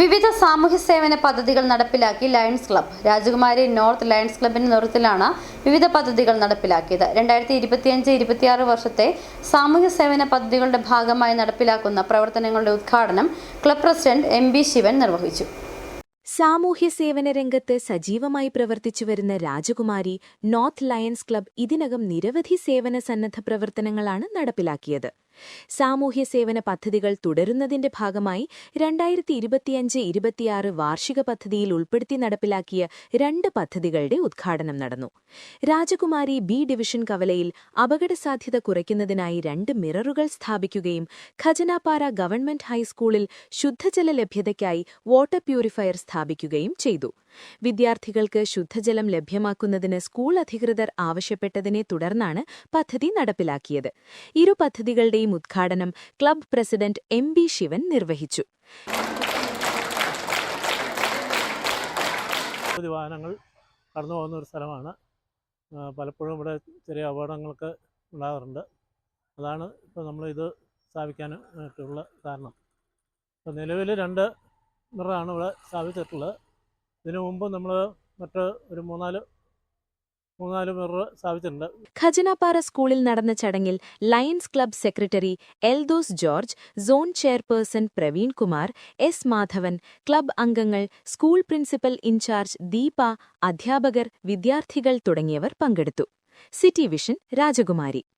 വിവിധ സാമൂഹ്യ സേവന പദ്ധതികൾ നടപ്പിലാക്കി Lions club Rajakumari north Lions ക്ലബിന്റെ നേതൃത്വത്തിലാണ് വിവിധ പദ്ധതികൾ നടപ്പിലാക്കിയത്. രണ്ടായിരത്തി ഇരുപത്തിയഞ്ച് ഇരുപത്തിയാറ് വർഷത്തെ സാമൂഹ്യ സേവന പദ്ധതികളുടെ ഭാഗമായി നടപ്പിലാക്കുന്ന പ്രവർത്തനങ്ങളുടെ ഉദ്ഘാടനം club president M B Sivan നിർവഹിച്ചു. സാമൂഹ്യ സേവന രംഗത്ത് സജീവമായി പ്രവർത്തിച്ചു വരുന്ന രാജകുമാരി നോർത്ത് ലയൺസ് ക്ലബ് ഇതിനകം നിരവധി സേവന സന്നദ്ധ പ്രവർത്തനങ്ങളാണ് നടപ്പിലാക്കിയത്. സാമൂഹ്യ സേവന പദ്ധതികൾ തുടരുന്നതിന്റെ ഭാഗമായി രണ്ടായിരത്തി ഇരുപത്തിയഞ്ച് ഇരുപത്തിയാറ് വാർഷിക പദ്ധതിയിൽ ഉൾപ്പെടുത്തി നടപ്പിലാക്കിയ രണ്ട് പദ്ധതികളുടെ ഉദ്ഘാടനം നടന്നു. രാജകുമാരി ബി ഡിവിഷൻ കവലയിൽ അപകടസാധ്യത കുറയ്ക്കുന്നതിനായി രണ്ട് മിററുകൾ സ്ഥാപിക്കുകയും ഖജനാപ്പാറ ഗവൺമെന്റ് ഹൈസ്കൂളിൽ ശുദ്ധജല ലഭ്യതയ്ക്കായി വാട്ടർ പ്യൂരിഫയർ സ്ഥാപിക്കുകയും ചെയ്തു. വിദ്യാർത്ഥികൾക്ക് ശുദ്ധജലം ലഭ്യമാക്കുന്നതിന് സ്കൂൾ അധികൃതർ ആവശ്യപ്പെട്ടതിനെ തുടർന്നാണ് പദ്ധതി നടപ്പിലാക്കിയത്. ഇരു പദ്ധതികളുടെയും ഉദ്ഘാടനം club president M B Sivan നിർവഹിച്ചു. വാഹനങ്ങൾ കടന്നു പോകുന്ന ഒരു സ്ഥലമാണ്. പലപ്പോഴും ഇവിടെ ചെറിയ അപകടങ്ങൾക്ക് ഉണ്ടാകാറുണ്ട്. അതാണ് ഇപ്പോൾ നമ്മൾ ഇത് സ്ഥാപിക്കാനായിട്ടുള്ള കാരണം. ഇപ്പോൾ നിലവിൽ രണ്ട് മിററാണ് ഇവിടെ സ്ഥാപിച്ചിട്ടുള്ളത്. ഇതിനു മുമ്പ് നമ്മൾ മറ്റ് ഒരു മൂന്നാൽ മൂന്നാൽ മിറർ സ്ഥാപിച്ചിട്ടുണ്ട്. ഖജനാപ്പാറ സ്കൂളിൽ നടന്ന ചടങ്ങിൽ Lions club secretary Eldhose George zone chairperson Praveen Kumar S Madhavan club അംഗങ്ങൾ school principal in charge Deepa അധ്യാപകർ വിദ്യാർത്ഥികൾ തുടങ്ങിയവർ പങ്കെടുത്തു. സിറ്റി വിഷൻ രാജകുമാരി.